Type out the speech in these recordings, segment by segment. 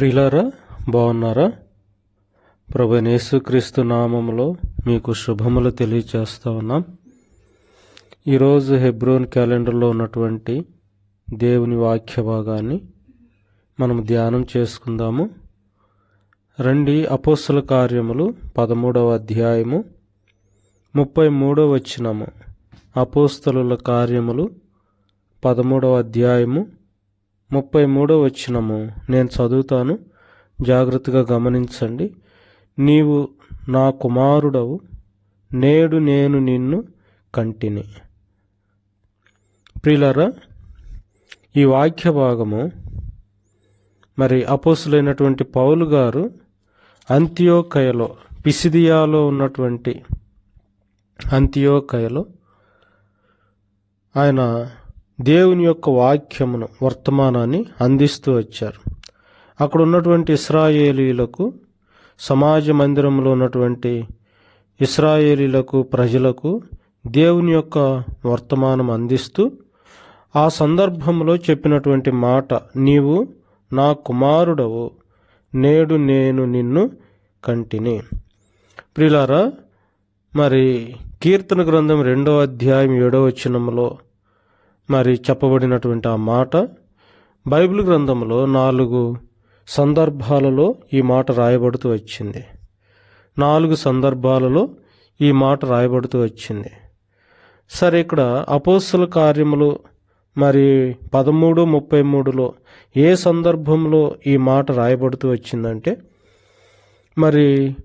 ప్రిలారా బాగున్నారా? ప్రభు యేసుక్రీస్తు నామములో మీకు శుభములు తెలియచేస్తా ఉన్నాం. ఈరోజు హెబ్రోన్ క్యాలెండర్లో ఉన్నటువంటి దేవుని వాక్య భాగాన్ని మనం ధ్యానం చేసుకుందాము. రండి అపోస్తుల కార్యములు పదమూడవ అధ్యాయము ముప్పై మూడవ వచ్చినము అపోస్తలుల కార్యములు పదమూడవ అధ్యాయము ముప్పై మూడో వచ్చినము నేను చదువుతాను. జాగ్రత్తగా గమనించండి. నీవు నా కుమారుడవు. నేడు నేను నిన్ను కంటిని. ప్రియులరా ఈ వాక్య భాగము మరి అపోసులైనటువంటి పౌలు గారు అంత్యోకయలో పిసిదియాలో ఉన్నటువంటి అంత్యోకయలో ఆయన దేవుని యొక్క వాక్యమును వర్తమానాన్ని అందిస్తూ వచ్చారు. అక్కడ ఉన్నటువంటి ఇస్రాయేలీలకు సమాజ మందిరంలో ఉన్నటువంటి ఇస్రాయేలీలకు ప్రజలకు దేవుని యొక్క వర్తమానం అందిస్తూ ఆ సందర్భంలో చెప్పినటువంటి మాట నీవు నా కుమారుడవు నేడు నేను నిన్ను కంటిని. ప్రిలారా మరి కీర్తన గ్రంథం రెండో అధ్యాయం ఏడో వచనంలో మరి చెప్పబడినటువంటి ఆ మాట బైబిల్ గ్రంథంలో నాలుగు సందర్భాలలో ఈ మాట రాయబడుతూ వచ్చింది. నాలుగు సందర్భాలలో ఈ మాట రాయబడుతూ వచ్చింది. సరే ఇక్కడ అపోస్తుల కార్యములు మరి పదమూడు ముప్పై మూడులో ఏ సందర్భంలో ఈ మాట రాయబడుతూ వచ్చిందంటే మరి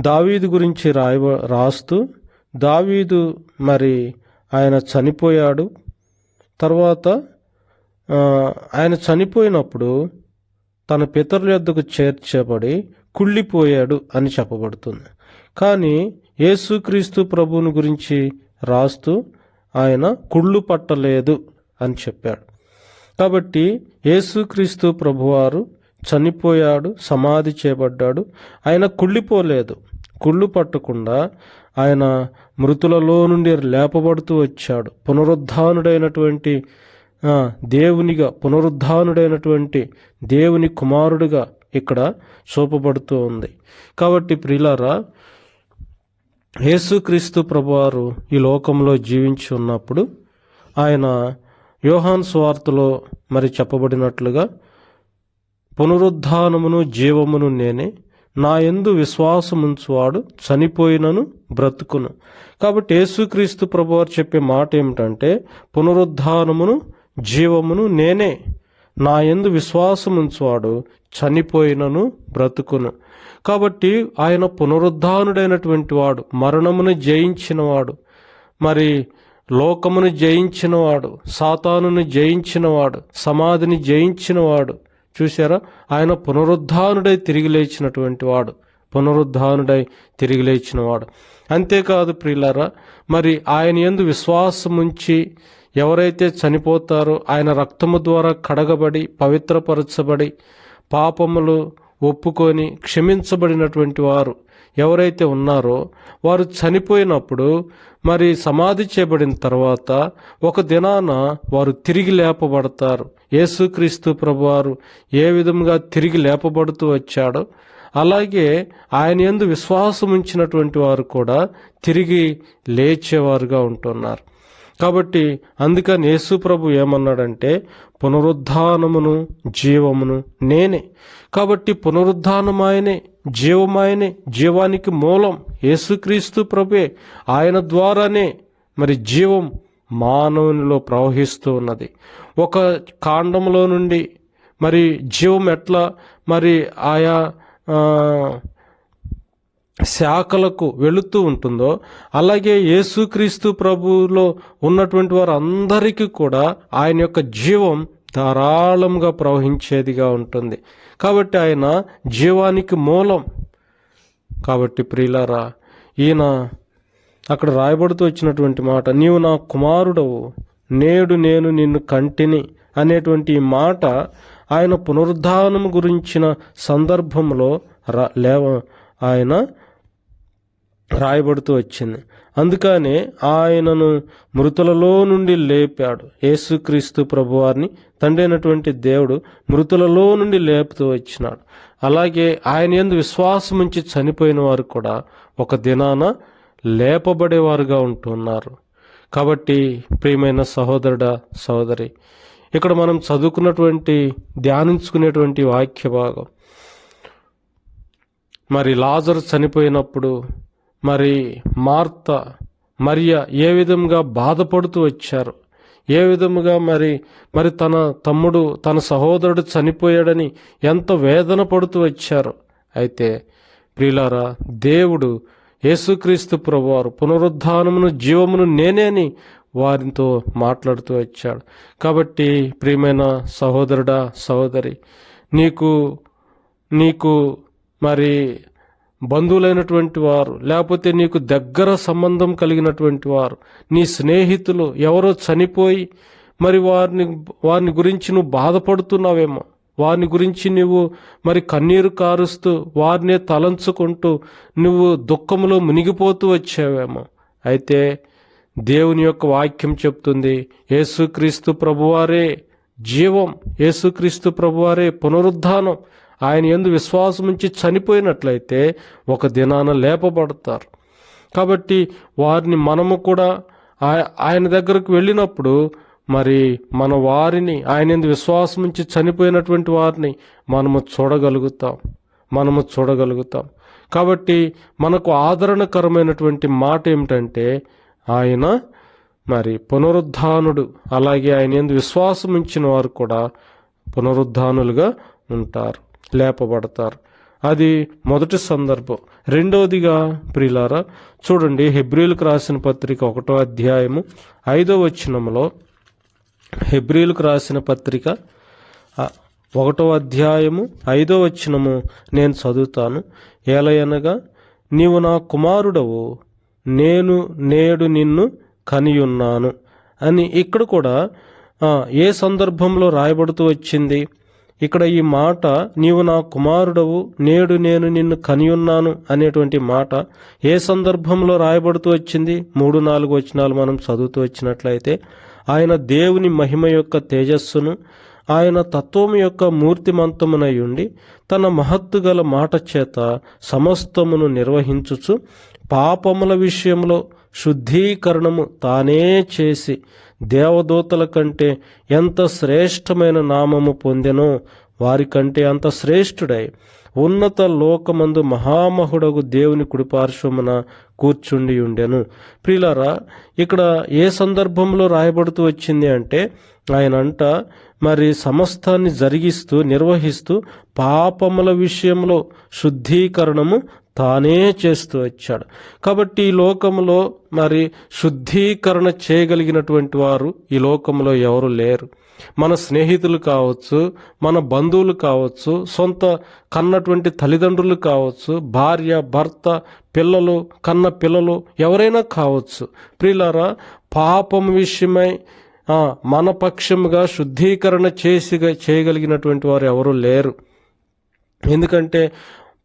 దావీదు గురించి రాయబ రాస్తూ దావీదు మరి ఆయన చనిపోయాడు తర్వాత ఆయన చనిపోయినప్పుడు తన పితరుల యొద్దకు చేర్చబడి కుళ్ళిపోయాడు అని చెప్పబడుతుంది. కానీ యేసుక్రీస్తు ప్రభువుని గురించి రాస్తూ ఆయన కుళ్ళు పట్టలేదు అని చెప్పాడు. కాబట్టి యేసుక్రీస్తు ప్రభువారు చనిపోయాడు సమాధి చేయబడ్డాడు. ఆయన కుళ్ళిపోలేదు. కుళ్ళు పట్టకుండా ఆయన మృతులలో నుండి లేపబడుతూ వచ్చాడు. పునరుద్ధానుడైనటువంటి దేవునిగా పునరుద్ధానుడైనటువంటి దేవుని కుమారుడిగా ఇక్కడ చూపబడుతూ ఉంది. కాబట్టి ప్రియులారా యేసుక్రీస్తు ప్రభువారు ఈ లోకంలో జీవించి ఉన్నప్పుడు ఆయన యోహాన్ స్వార్తలో మరి చెప్పబడినట్లుగా పునరుద్ధానమును జీవమును నేనే నా యందు విశ్వాసముంచువాడు చనిపోయినను బ్రతుకును. కాబట్టి యేసుక్రీస్తు ప్రభువారు చెప్పే మాట ఏమిటంటే పునరుద్ధానమును జీవమును నేనే నా యందు విశ్వాసముంచువాడు చనిపోయినను బ్రతుకును. కాబట్టి ఆయన పునరుద్ధానుడైనటువంటి వాడు మరణమును జయించినవాడు మరి లోకమును జయించినవాడు సాతానును జయించినవాడు సమాధిని జయించినవాడు చూసారా ఆయన పునరుద్ధానుడై తిరిగి లేచినటువంటి వాడు. పునరుద్ధానుడై తిరిగి లేచినవాడు. అంతేకాదు ప్రియులారా మరి ఆయన ఎందు విశ్వాసముంచి ఎవరైతే చనిపోతారో ఆయన రక్తము ద్వారా కడగబడి పవిత్రపరచబడి పాపములు ఒప్పుకొని క్షమించబడినటువంటి వారు ఎవరైతే ఉన్నారో వారు చనిపోయినప్పుడు మరి సమాధి చేయబడిన తర్వాత ఒక దినాన వారు తిరిగి లేపబడతారు. యేసుక్రీస్తు ప్రభువారు ఏ విధముగా తిరిగి లేపబడుతూ వచ్చాడో అలాగే ఆయన యందు విశ్వాసం ఉంచినటువంటి వారు కూడా తిరిగి లేచేవారుగా ఉంటున్నారు. కాబట్టి అందుకని యేసు ప్రభు ఏమన్నాడంటే పునరుద్ధానమును జీవమును నేనే. కాబట్టి పునరుద్ధానమాయనే జీవమాయనే జీవానికి మూలం యేసుక్రీస్తు ప్రభువే. ఆయన ద్వారానే మరి జీవం మానవునిలో ప్రవహిస్తూ ఉన్నది. ఒక కాండంలో నుండి మరి జీవం ఎట్లా మరి ఆయా శాఖలకు వెళుతూ ఉంటుందో అలాగే యేసుక్రీస్తు ప్రభువులో ఉన్నటువంటి వారు అందరికీ కూడా ఆయన యొక్క జీవం ధారాళంగా ప్రవహించేదిగా ఉంటుంది. కాబట్టి ఆయన జీవానికి మూలం. కాబట్టి ప్రియులారా ఈయన అక్కడ రాయబడుతూ వచ్చినటువంటి మాట నీవు నా కుమారుడవు. నేడు నేను నిన్ను కంటిని అనేటువంటి మాట ఆయన పునరుద్ధానం గురించిన సందర్భంలో రా లేవ ఆయన రాయబడుతూ వచ్చింది. అందుకనే ఆయనను మృతులలో నుండి లేపాడు. యేసుక్రీస్తు ప్రభువారిని తండ్రి అయినటువంటి దేవుడు మృతులలో నుండి లేపుతూ వచ్చినాడు. అలాగే ఆయన ఎందు విశ్వాసం ఉంచి చనిపోయిన వారు కూడా ఒక దినాన లేపబడేవారుగా ఉంటున్నారు. కాబట్టి ప్రియమైన సహోదరుడ సహోదరి ఇక్కడ మనం చదువుకున్నటువంటి ధ్యానించుకునేటువంటి వాక్య భాగం. మరి లాజర్ చనిపోయినప్పుడు మరి మార్త మరియ ఏ విధంగా బాధపడుతూ వచ్చారు? ఏ విధముగా మరి మరి తన తమ్ముడు తన సహోదరుడు చనిపోయాడని ఎంత వేదన పడుతూ వచ్చారు? అయితే ప్రియులారా దేవుడు యేసుక్రీస్తు ప్రభువారు పునరుద్ధానమును జీవమును నేనేని వారితో మాట్లాడుతూ వచ్చాడు. కాబట్టి ప్రియమైన సహోదరుడా సహోదరి నీకు నీకు మరి బంధువులైనటువంటి వారు లేకపోతే నీకు దగ్గర సంబంధం కలిగినటువంటి వారు నీ స్నేహితులు ఎవరో చనిపోయి మరి వారిని వారిని గురించి నువ్వు బాధపడుతున్నావేమో వారిని గురించి నువ్వు మరి కన్నీరు కారుస్తూ వారినే తలంచుకుంటూ నువ్వు దుఃఖంలో మునిగిపోతూ వచ్చావేమో. అయితే దేవుని యొక్క వాక్యం చెప్తుంది యేసుక్రీస్తు ప్రభువారే జీవం యేసుక్రీస్తు ప్రభువారే పునరుద్ధానం. ఆయన ఎందు విశ్వాసం ఉంచి చనిపోయినట్లయితే ఒక దినాన లేపబడతారు. కాబట్టి వారిని మనము కూడా ఆయన దగ్గరకు వెళ్ళినప్పుడు మరి మన వారిని ఆయన విశ్వాసం ఉంచి చనిపోయినటువంటి వారిని మనము చూడగలుగుతాం. మనము చూడగలుగుతాం. కాబట్టి మనకు ఆదరణకరమైనటువంటి మాట ఏమిటంటే ఆయన మరి పునరుద్ధానుడు అలాగే ఆయన ఎందు విశ్వాసం ఉంచిన వారు కూడా పునరుద్ధానులుగా ఉంటారు లేపబడతారు. అది మొదటి సందర్భం. రెండవదిగా ప్రియులారా చూడండి హెబ్రిల్కి రాసిన పత్రిక ఒకటో అధ్యాయము ఐదో వచనంలో హెబ్రిల్కు రాసిన పత్రిక ఒకటో అధ్యాయము ఐదో వచనము నేను చదువుతాను. ఏలయనగా నీవు నా కుమారుడవు నేను నేడు నిన్ను కనియున్నాను అని ఇక్కడ కూడా ఏ సందర్భంలో రాయబడుతూ వచ్చింది? ఇక్కడ ఈ మాట నీవు నా కుమారుడవు నేడు నేను నిన్ను కనియున్నాను అనేటువంటి మాట ఏ సందర్భంలో రాయబడుతూ వచ్చింది? మూడు నాలుగు వచనాలు మనం చదువుతూ వచ్చినట్లయితే ఆయన దేవుని మహిమ యొక్క తేజస్సును ఆయన తత్వము యొక్క మూర్తిమంతమునై ఉండి తన మహత్తు గల మాట చేత సమస్తమును నిర్వహించుచు పాపముల విషయంలో శుద్ధీకరణము తానే చేసి దేవదూతల కంటే ఎంత శ్రేష్టమైన నామము పొందెనో వారికంటే అంత శ్రేష్ఠుడై ఉన్నత లోకమందు మహామహుడగు దేవుని కుడిపార్శ్వమున కూర్చుండి ఉండెను. ప్రియులారా ఇక్కడ ఏ సందర్భంలో రాయబడుతూ వచ్చింది అంటే ఆయన అంట మరి సమస్తాన్ని జరిగిస్తూ నిర్వహిస్తూ పాపముల విషయంలో శుద్ధీకరణము తానే చేస్తూ వచ్చాడు. కాబట్టి ఈ లోకంలో మరి శుద్ధీకరణ చేయగలిగినటువంటి వారు ఈ లోకంలో ఎవరు లేరు. మన స్నేహితులు కావచ్చు మన బంధువులు కావచ్చు సొంత కన్నటువంటి తల్లిదండ్రులు కావచ్చు భార్య భర్త పిల్లలు కన్న పిల్లలు ఎవరైనా కావచ్చు. ప్రియులారా పాపం విషయమై మన పక్షముగా శుద్ధీకరణ చేసి చేయగలిగినటువంటి వారు ఎవరు లేరు. ఎందుకంటే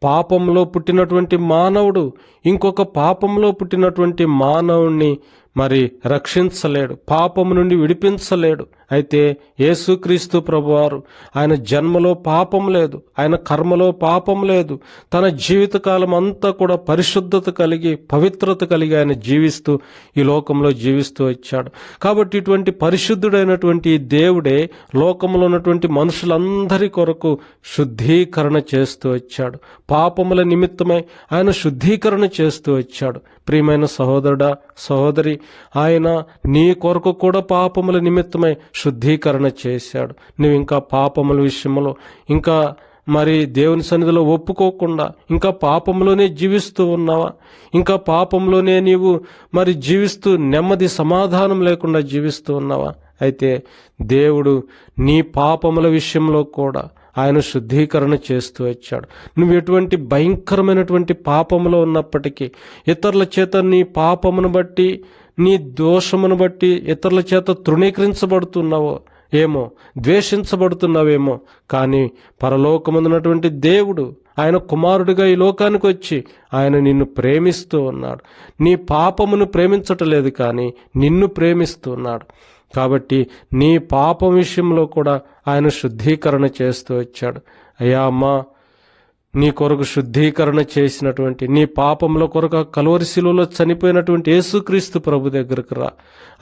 పాపంలో పుట్టినటువంటి మానవుడు ఇంకొక పాపంలో పుట్టినటువంటి మానవుణ్ణి మరి రక్షించలేడు పాపము నుండి విడిపించలేడు. అయితే యేసుక్రీస్తు ప్రభువారు ఆయన జన్మలో పాపం లేదు ఆయన కర్మలో పాపం లేదు. తన జీవితకాలం అంతా కూడా పరిశుద్ధత కలిగి పవిత్రత కలిగి ఆయన జీవిస్తూ ఈ లోకంలో జీవిస్తూ వచ్చాడు. కాబట్టి ఇటువంటి పరిశుద్ధుడైనటువంటి ఈ దేవుడే లోకంలో ఉన్నటువంటి మనుషులందరి కొరకు శుద్ధీకరణ చేస్తూ వచ్చాడు. పాపముల నిమిత్తమై ఆయన శుద్ధీకరణ చేస్తూ వచ్చాడు. ప్రియమైన సహోదరుడా సహోదరి ఆయన నీ కొరకు కూడా పాపముల నిమిత్తమై శుద్ధీకరణ చేశాడు. నువ్వు ఇంకా పాపముల విషయంలో ఇంకా మరి దేవుని సన్నిధిలో ఒప్పుకోకుండా ఇంకా పాపంలోనే జీవిస్తూ ఉన్నావా? ఇంకా పాపంలోనే నీవు మరి జీవిస్తూ నెమ్మది సమాధానం లేకుండా జీవిస్తూ ఉన్నావా? అయితే దేవుడు నీ పాపముల విషయంలో కూడా ఆయన శుద్ధీకరణ చేస్తూ వచ్చాడు. నువ్వు ఎటువంటి భయంకరమైనటువంటి పాపములో ఉన్నప్పటికీ ఇతరుల చేత నీ పాపమును బట్టి నీ దోషమును బట్టి ఇతరుల చేత తృణీకరించబడుతున్నావో ఏమో ద్వేషించబడుతున్నావేమో కానీ పరలోకమందున్నటువంటి దేవుడు ఆయన కుమారుడిగా ఈ లోకానికి వచ్చి ఆయన నిన్ను ప్రేమిస్తూ ఉన్నాడు. నీ పాపమును ప్రేమించటలేదు కానీ నిన్ను ప్రేమిస్తూ ఉన్నాడు. కాబట్టి నీ పాపం విషయంలో కూడా ఆయన శుద్ధీకరణ చేస్తూ వచ్చాడు. అయ్యా అమ్మా నీ కొరకు శుద్ధీకరణ చేసినటువంటి నీ పాపముల కొరకు కలువరి శిలువలో చనిపోయినటువంటి యేసుక్రీస్తు ప్రభు దగ్గరకు రా.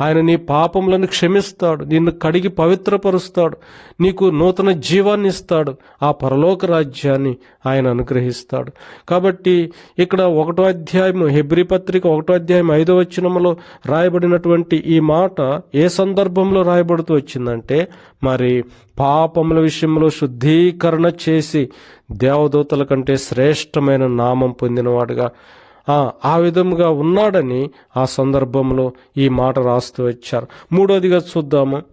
ఆయన నీ పాపములను క్షమిస్తాడు నిన్ను కడిగి పవిత్రపరుస్తాడు నీకు నూతన జీవాన్ని ఇస్తాడు ఆ పరలోక రాజ్యాన్ని ఆయన అనుగ్రహిస్తాడు. కాబట్టి ఇక్కడ ఒకటో అధ్యాయం హెబ్రి పత్రిక ఒకటో అధ్యాయం ఐదో వచనంలో రాయబడినటువంటి ఈ మాట ఏ సందర్భంలో రాయబడుతూ వచ్చిందంటే మరి పాపముల విషయంలో శుద్ధీకరణ చేసి దేవదూతల కంటే శ్రేష్టమైన నామం పొందినవాడుగా ఆ విధముగా ఉన్నాడని ఆ సందర్భంలో ఈ మాట రాస్తూ వచ్చారు. మూడవదిగా చూద్దాము.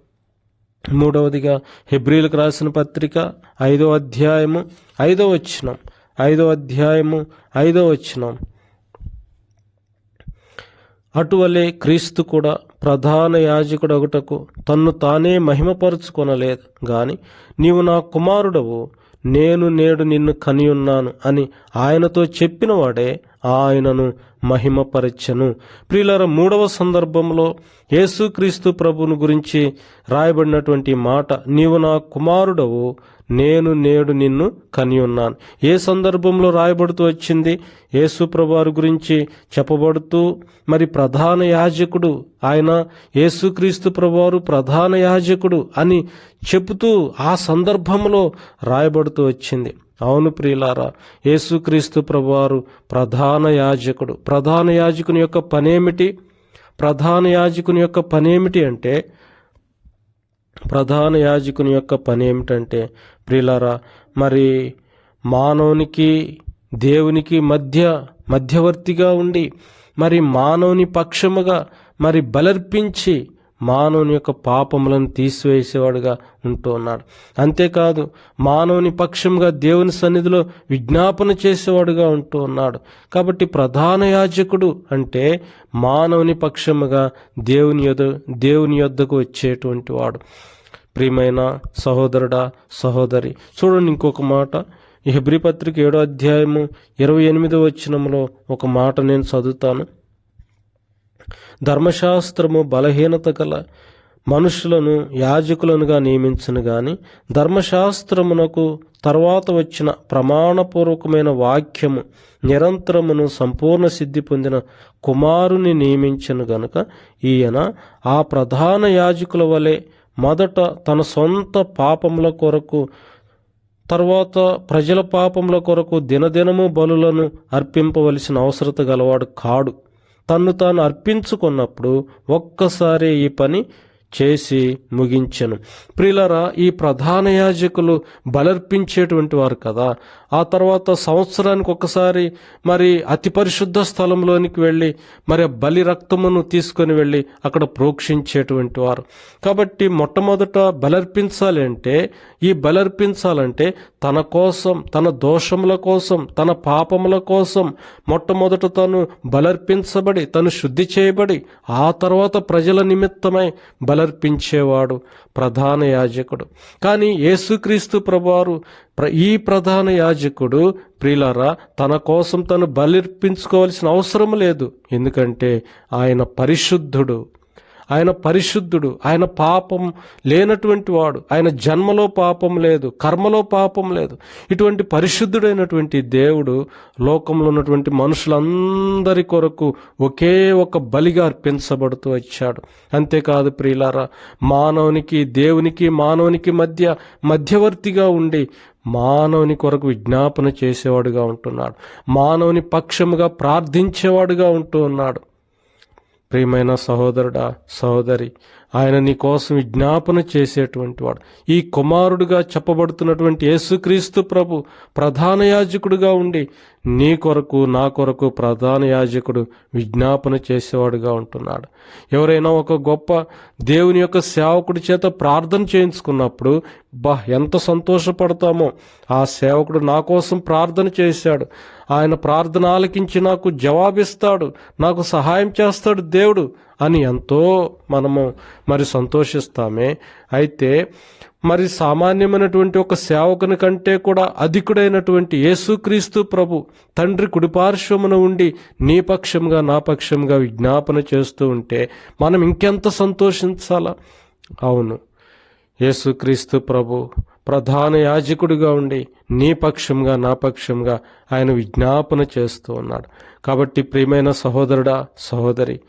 మూడవదిగా హెబ్రిలకు రాసిన పత్రిక ఐదో అధ్యాయము ఐదో వచ్చినం ఐదో అధ్యాయము ఐదో వచ్చినం అటువలే క్రీస్తు కూడా ప్రధాన యాజకుడు అగుటకు తన్ను తానే మహిమపరుచుకొనలేదు. గాని నీవు నా కుమారుడవు నేను నేడు నిన్ను కనియున్నాను అని ఆయనతో చెప్పినవాడే ఆయనను మహిమపరచెను. ప్రియులర మూడవ సందర్భంలో యేసుక్రీస్తు ప్రభుని గురించి రాయబడినటువంటి మాట నీవు నా కుమారుడవు నేను నేడు నిన్ను కనియున్నాను ఏ సందర్భంలో రాయబడుతూ వచ్చింది? యేసు గురించి చెప్పబడుతూ మరి ప్రధాన యాజకుడు ఆయన యేసుక్రీస్తు ప్రభువారు ప్రధాన యాజకుడు అని చెబుతూ ఆ సందర్భంలో రాయబడుతూ వచ్చింది. అవును ప్రియులారా యేసుక్రీస్తు ప్రభువారు ప్రధాన యాజకుడు. ప్రధాన యాజకుని యొక్క పనేమిటి? ప్రధాన యాజకుని యొక్క పనేమిటి అంటే ప్రధాన యాజకుని యొక్క పని ఏమిటంటే ప్రియులారా మరి మానవునికి దేవునికి మధ్య మధ్యవర్తిగా ఉండి మరి మానవుని పక్షముగా మరి బలర్పించి మానవుని యొక్క పాపములను తీసివేసేవాడుగా ఉంటూ ఉన్నాడు. అంతేకాదు మానవుని పక్షంగా దేవుని సన్నిధిలో విజ్ఞాపన చేసేవాడుగా ఉంటూ ఉన్నాడు. కాబట్టి ప్రధాన యాజకుడు అంటే మానవుని పక్షముగా దేవుని యొద్ దేవుని యొద్దకు వచ్చేటువంటి వాడు. ప్రియమైన సహోదరుడా సహోదరి చూడండి ఇంకొక మాట. ఈ హెబ్రి పత్రిక ఏడో అధ్యాయము ఇరవై ఎనిమిదో వచ్చినంలో ఒక మాట నేను చదువుతాను. ధర్మశాస్త్రము బలహీనత గల మనుషులను యాజకులనుగా నియమించను గాని ధర్మశాస్త్రమునకు తర్వాత వచ్చిన ప్రమాణపూర్వకమైన వాక్యము నిరంతరమును సంపూర్ణ సిద్ధి పొందిన కుమారుని నియమించను గనుక ఈయన ఆ ప్రధాన యాజకుల వలె మొదట తన సొంత పాపముల కొరకు తర్వాత ప్రజల పాపముల కొరకు దినదినము బలులను అర్పింపవలసిన అవసరత గలవాడు కాడు. తన్ను తాను అర్పించుకున్నప్పుడు ఒక్కసారి ఈ పని చేసి ముగించను. ప్రిలరా ఈ ప్రధాన యాజకులు బలర్పించేటువంటి వారు కదా. ఆ తర్వాత సంవత్సరానికి ఒకసారి మరి అతి పరిశుద్ధ స్థలంలోనికి వెళ్ళి మరి బలి రక్తమును తీసుకొని వెళ్ళి అక్కడ ప్రోక్షించేటువంటి వారు. కాబట్టి మొట్టమొదట బలర్పించాలి అంటే ఈ బలర్పించాలంటే తన కోసం తన దోషముల కోసం తన పాపముల కోసం మొట్టమొదట తను బలర్పించబడి తను శుద్ధి చేయబడి ఆ తర్వాత ప్రజల నిమిత్తమై బల బలర్పించేవాడు ప్రధాన యాజకుడు. కానీ యేసుక్రీస్తు ప్రభువారు ఈ ప్రధాన యాజకుడు ప్రియులారా తన కోసం తను బలిర్పించుకోవాల్సిన అవసరం లేదు. ఎందుకంటే ఆయన పరిశుద్ధుడు. ఆయన పరిశుద్ధుడు ఆయన పాపం లేనటువంటి వాడు ఆయన జన్మలో పాపం లేదు కర్మలో పాపం లేదు. ఇటువంటి పరిశుద్ధుడైనటువంటి దేవుడు లోకంలో ఉన్నటువంటి మనుషులందరి కొరకు ఒకే ఒక బలిగా అర్పించబడుతూ వచ్చాడు. అంతేకాదు ప్రియులారా మానవునికి దేవునికి మానవునికి మధ్య మధ్యవర్తిగా ఉండి మానవుని కొరకు విజ్ఞాపన చేసేవాడుగా ఉంటున్నాడు. మానవుని పక్షముగా ప్రార్థించేవాడుగా ఉంటూ ఉన్నాడు. ప్రియమైన సహోదరుడా సహోదరి ఆయన నీ కోసం విజ్ఞాపన చేసేటువంటి వాడు. ఈ కుమారుడుగా చెప్పబడుతున్నటువంటి యేసుక్రీస్తు ప్రభు ప్రధాన యాజకుడుగా ఉండి నీ కొరకు నా కొరకు ప్రధాన యాజకుడు విజ్ఞాపన చేసేవాడుగా ఉంటున్నాడు. ఎవరైనా ఒక గొప్ప దేవుని యొక్క సేవకుడి చేత ప్రార్థన చేయించుకున్నప్పుడు బా ఎంత సంతోషపడతామో. ఆ సేవకుడు నా కోసం ప్రార్థన చేశాడు. ఆయన ప్రార్థన ఆలకించి నాకు జవాబిస్తాడు. నాకు సహాయం చేస్తాడు దేవుడు అని ఎంతో మనము మరి సంతోషిస్తామే. అయితే మరి సామాన్యమైనటువంటి ఒక సేవకుని కంటే కూడా అధికుడైనటువంటి యేసుక్రీస్తు ప్రభు తండ్రి కుడిపార్శ్వమున ఉండి నీ పక్షంగా నా పక్షంగా విజ్ఞాపన చేస్తూ ఉంటే మనం ఇంకెంత సంతోషించాలా? అవును. యేసుక్రీస్తు ప్రభు ప్రధాన యాజకుడిగా ఉండి నీ పక్షంగా నా పక్షంగా ఆయన విజ్ఞాపన చేస్తూ ఉన్నాడు. కాబట్టి ప్రియమైన సహోదరుడా సహోదరి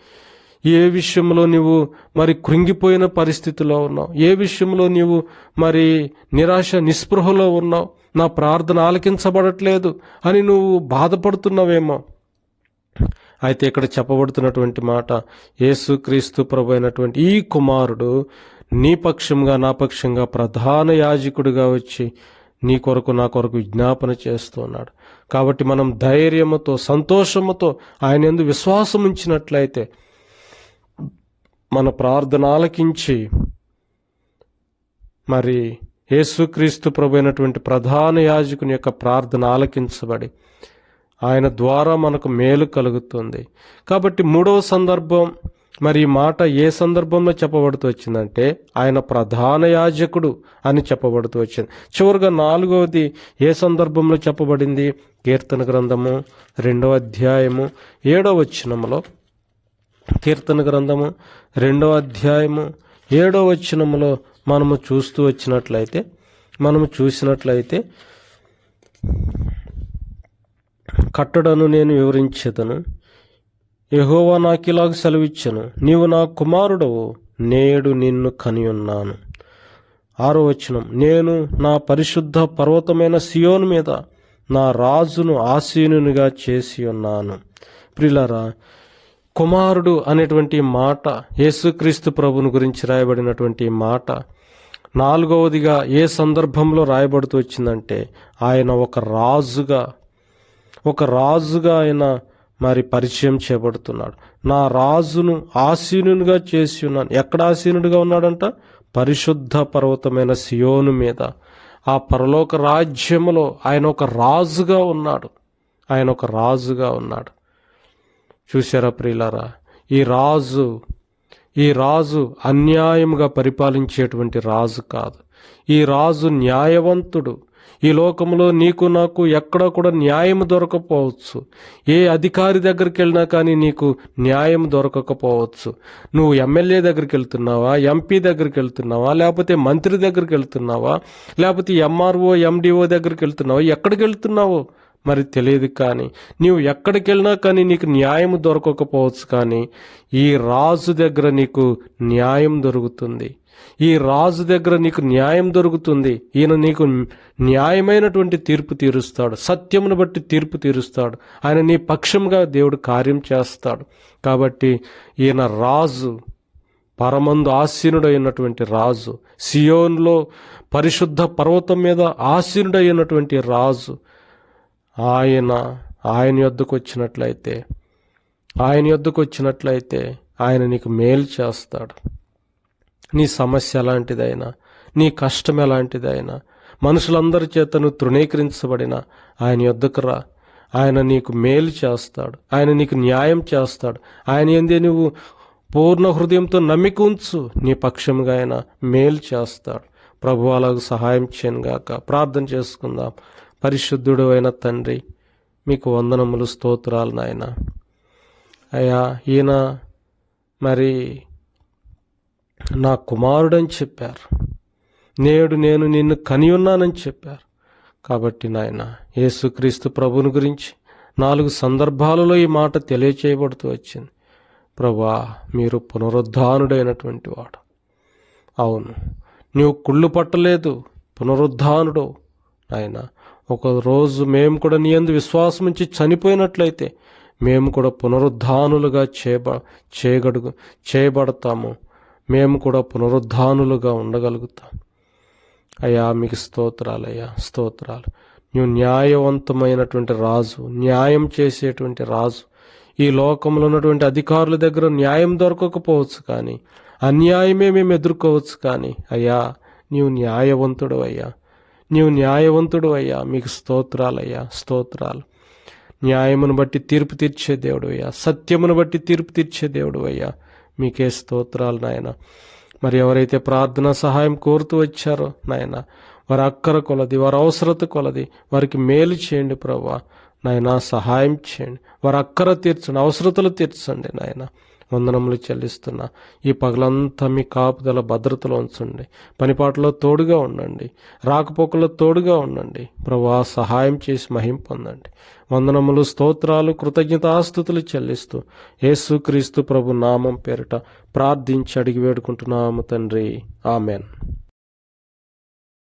ఏ విషయంలో నీవు మరి కృంగిపోయిన పరిస్థితిలో ఉన్నావు? ఏ విషయంలో నీవు మరి నిరాశ నిస్పృహలో ఉన్నావు? నా ప్రార్థన ఆలకించబడట్లేదు అని నువ్వు బాధపడుతున్నావేమో? అయితే ఇక్కడ చెప్పబడుతున్నటువంటి మాట యేసుక్రీస్తు ప్రభు అయినటువంటి ఈ కుమారుడు నీ పక్షంగా నా పక్షంగా ప్రధాన యాజకుడిగా వచ్చి నీ కొరకు నా కొరకు విజ్ఞాపన చేస్తున్నాడు కాబట్టి మనం ధైర్యముతో సంతోషముతో ఆయన ఎందు విశ్వాసం ఉంచినట్లయితే మన ప్రార్థన ఆలకించి మరి యేసుక్రీస్తు ప్రభు అయినటువంటి ప్రధాన యాజకుని యొక్క ప్రార్థన ఆలకించబడి ఆయన ద్వారా మనకు మేలు కలుగుతుంది. కాబట్టి మూడవ సందర్భం మరి ఈ మాట ఏ సందర్భంలో చెప్పబడుతూ వచ్చిందంటే ఆయన ప్రధాన యాజకుడు అని చెప్పబడుతూ వచ్చింది. చివరిగా నాలుగవది ఏ సందర్భంలో చెప్పబడింది? కీర్తన గ్రంథము రెండవ అధ్యాయము ఏడవ వచనములో కీర్తన గ్రంథము రెండవ అధ్యాయము ఏడో వచనములో మనము చూస్తూ వచ్చినట్లయితే మనము చూసినట్లయితే కట్టడను నేను వివరించేదను యహోవా నాకు ఇలాగ సెలవిచ్చను నీవు నా కుమారుడవు నేడు నిన్ను కనియున్నాను. ఆరో వచనం నేను నా పరిశుద్ధ పర్వతమైన సియోను మీద నా రాజును ఆసీనునిగా చేసి ఉన్నాను ప్రిలరా కుమారుడు అనేటువంటి మాట యేసుక్రీస్తు ప్రభుని గురించి రాయబడినటువంటి మాట నాలుగవదిగా ఏ సందర్భంలో రాయబడుతూ వచ్చిందంటే ఆయన ఒక రాజుగా ఒక రాజుగా ఆయన మరి పరిచయం చేయబడుతున్నాడు. నా రాజును ఆసీనునిగా చేసి ఉన్నాను. ఎక్కడ ఆసీనుడిగా ఉన్నాడంట? పరిశుద్ధ పర్వతమైన సియోను మీద. ఆ పరలోక రాజ్యములో ఆయన ఒక రాజుగా ఉన్నాడు. ఆయన ఒక రాజుగా ఉన్నాడు. చూసారా ప్రియులారా? ఈ రాజు ఈ రాజు అన్యాయముగా పరిపాలించేటువంటి రాజు కాదు. ఈ రాజు న్యాయవంతుడు. ఈ లోకంలో నీకు నాకు ఎక్కడ కూడా న్యాయం దొరకపోవచ్చు. ఏ అధికారి దగ్గరికి వెళ్ళినా కానీ నీకు న్యాయం దొరకకపోవచ్చు. నువ్వు ఎమ్మెల్యే దగ్గరికి వెళ్తున్నావా? ఎంపీ దగ్గరికి వెళ్తున్నావా? లేకపోతే మంత్రి దగ్గరికి వెళ్తున్నావా? లేకపోతే ఎంఆర్ఓ ఎండిఓ దగ్గరికి వెళ్తున్నావా? ఎక్కడికి వెళ్తున్నావో? మరి తెలియదు కానీ నీవు ఎక్కడికి వెళ్ళినా కానీ నీకు న్యాయం దొరకకపోవచ్చు కానీ ఈ రాజు దగ్గర నీకు న్యాయం దొరుకుతుంది. ఈ రాజు దగ్గర నీకు న్యాయం దొరుకుతుంది. ఈయన నీకు న్యాయమైనటువంటి తీర్పు తీరుస్తాడు. సత్యమును బట్టి తీర్పు తీరుస్తాడు. ఆయన నీ పక్షంగా దేవుడు కార్యం చేస్తాడు. కాబట్టి ఈయన రాజు పరమందు ఆసీనుడైనటువంటి రాజు సియోన్లో పరిశుద్ధ పర్వతం మీద ఆసీనుడైనటువంటి రాజు ఆయన ఆయన యొద్దకు వచ్చినట్లయితే ఆయన యొద్దకు వచ్చినట్లయితే ఆయన నీకు మేలు చేస్తాడు. నీ సమస్య ఎలాంటిదైనా నీ కష్టం ఎలాంటిదైనా మనుషులందరి చేతను తృణీకరించబడిన ఆయన యొద్దకు రా. ఆయన నీకు మేలు చేస్తాడు. ఆయన నీకు న్యాయం చేస్తాడు. ఆయన ఏందే నువ్వు పూర్ణ హృదయంతో నమ్మిక ఉంచు. నీ పక్షంగా ఆయన మేలు చేస్తాడు. ప్రభు అలాగ సహాయం చేయనుగాక ప్రార్థన చేసుకుందాం. పరిశుద్ధుడు అయిన తండ్రి మీకు వందనములు స్తోత్రాలు నాయన. అయ్యా ఈయన మరి నా కుమారుడని చెప్పారు. నేడు నేను నిన్ను కని ఉన్నానని చెప్పారు. కాబట్టి నాయన యేసుక్రీస్తు ప్రభుని గురించి నాలుగు సందర్భాలలో ఈ మాట తెలియచేయబడుతూ వచ్చింది. ప్రభా మీరు పునరుద్ధానుడైనటువంటి వాడు. అవును నీవు కుళ్ళు పట్టలేదు పునరుద్ధానుడు నాయన. ఒక రోజు మేము కూడా నీ అందు విశ్వాసం ఉంచి చనిపోయినట్లయితే మేము కూడా పునరుద్ధానులుగా చేయబ చేయగడుగు చేయబడతాము. మేము కూడా పునరుద్ధానులుగా ఉండగలుగుతాం. అయ్యా మీకు స్తోత్రాలయ్యా స్తోత్రాలు. నువ్వు న్యాయవంతమైనటువంటి రాజు న్యాయం చేసేటువంటి రాజు. ఈ లోకంలో ఉన్నటువంటి అధికారుల దగ్గర న్యాయం దొరకకపోవచ్చు కానీ అన్యాయమే మేము ఎదుర్కోవచ్చు కానీ అయ్యా నీవు న్యాయవంతుడు అయ్యా నీవు న్యాయవంతుడు అయ్యా. మీకు స్తోత్రాలయ్యా. స్తోత్రాలు. న్యాయమును బట్టి తీర్పు తీర్చే దేవుడు అయ్యా. సత్యమును బట్టి తీర్పు తీర్చే దేవుడు అయ్యా. మీకే స్తోత్రాలు నాయన. మరి ఎవరైతే ప్రార్థన సహాయం కోరుతూ వచ్చారో నాయన వారి అక్కర కొలది వారి అవసరత కొలది వారికి మేలు చేయండి ప్రభా. నాయన సహాయం చేయండి. వారి అక్కర తీర్చండి అవసరతలు తీర్చండి నాయన. వందనములు చెల్లిస్తున్నా. ఈ పగలంతా మీ కాపుదల భద్రతలో ఉంచండి. పనిపాట్లో తోడుగా ఉండండి. రాకపోకలో తోడుగా ఉండండి. ప్రభా సహాయం చేసి మహిం పొందండి. వందనములు స్తోత్రాలు కృతజ్ఞతాస్థుతులు చెల్లిస్తూ యేసుక్రీస్తు ప్రభు నామం పేరిట ప్రార్థించి అడిగి వేడుకుంటున్నాము తండ్రి. ఆమెన్.